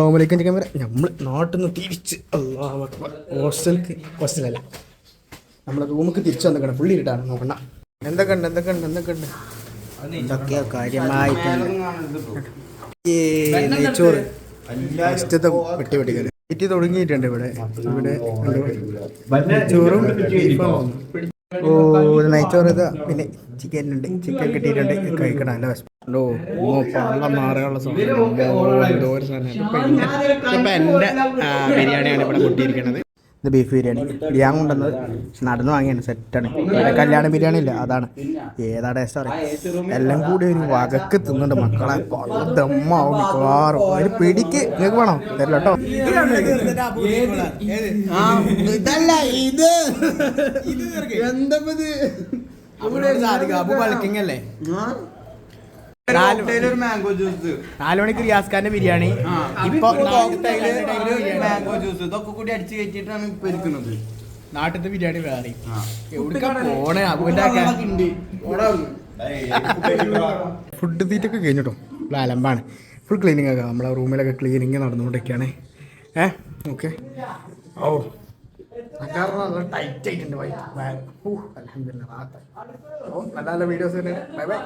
Chicken വരെ നമ്മൾ നാട്ടിൽ നിന്ന് തിരിച്ച് അക്ബർ. ഹോസ്റ്റലിക്ക് ഹോസ്റ്റലല്ല. നമ്മളെ റൂമിക്ക് തിരിച്ചു വന്നിക്കണം. പുള്ളി ഇട്ടാണ് നോക്കണ്ട. എന്തൊക്കെ ഉണ്ട് എന്തൊക്കെ ഉണ്ട് എന്തൊക്കെ ഉണ്ട് എന്തൊക്കെയോ കാര്യമായിട്ടുണ്ട് ഫസ്റ്റത്തെ വെട്ടി വെട്ടിക്കൽ വെറ്റി തുടങ്ങിയിട്ടുണ്ട് ഇവിടെ. ഇവിടെ. നെയ്ച്ചോറും ഓ നെയ്ച്ചോറ് ഇതാ. പിന്നെ ചിക്കൻ ഉണ്ട്. ചിക്കൻ കിട്ടിയിട്ടുണ്ട്. കഴിക്കണം. നല്ല ഓ പള്ളം മാറാനുള്ള സാധനം എന്തോ ഒരു സാധനം ഇപ്പം എന്റെ ബിരിയാണിയാണ് ഇവിടെ കൊട്ടിയിരിക്കുന്നത് ഇത് ബീഫ് ബിരിയാണി. ബിരിയാണി കൊണ്ടുവന്നത് നടന്ന് വാങ്ങിയാണ് സെറ്റാണ് ഇവിടെ കല്യാണ ബിരിയാണി ഇല്ല അതാണ്. ഏതാ ടേസ്റ്റ് അറിയാം. എല്ലാം കൂടി ഒരു വകക്ക് തിന്നുണ്ട് മക്കളെ. ദമ്മാവും മിക്കവാറും. ഒരു പിടിക്ക് നിങ്ങൾക്ക് വേണോ? തരില്ല കേട്ടോ. ഇതല്ല ഇത്. എന്തപ്പത്? അല്ലേ? മാംഗോ ജ്യൂസ് നാല് മണിക്ക് റിയാസ് ഖാന്റെ ബിരിയാണി. ഇപ്പൊ മാംഗോ ജ്യൂസ് ഇതൊക്കെ കൂടി അടിച്ചു കയറ്റിട്ടാണ് ഇപ്പൊ ഇരിക്കുന്നത്. നാട്ടിലത്തെ ബിരിയാണി വേറെ. എവിടേക്കാ പോണേ? ഫുഡ് തീറ്റൊക്കെ കഴിഞ്ഞിട്ടോ? ഇവിടെ അലമ്പാണ്. ഫുൾ ക്ലീനിങ് ഒക്കെ. നമ്മളെ റൂമിലൊക്കെ ക്ലീനിങ് നടന്നുകൊണ്ടിരിക്കുകയാണ്. ഏ? ഓക്കെ. ഓ നല്ല ടൈറ്റ് ആയിട്ടുണ്ട്. വൈ ഓ അലഹമില്ല ഓ നല്ല നല്ല വീഡിയോസ് ബൈ ബൈ.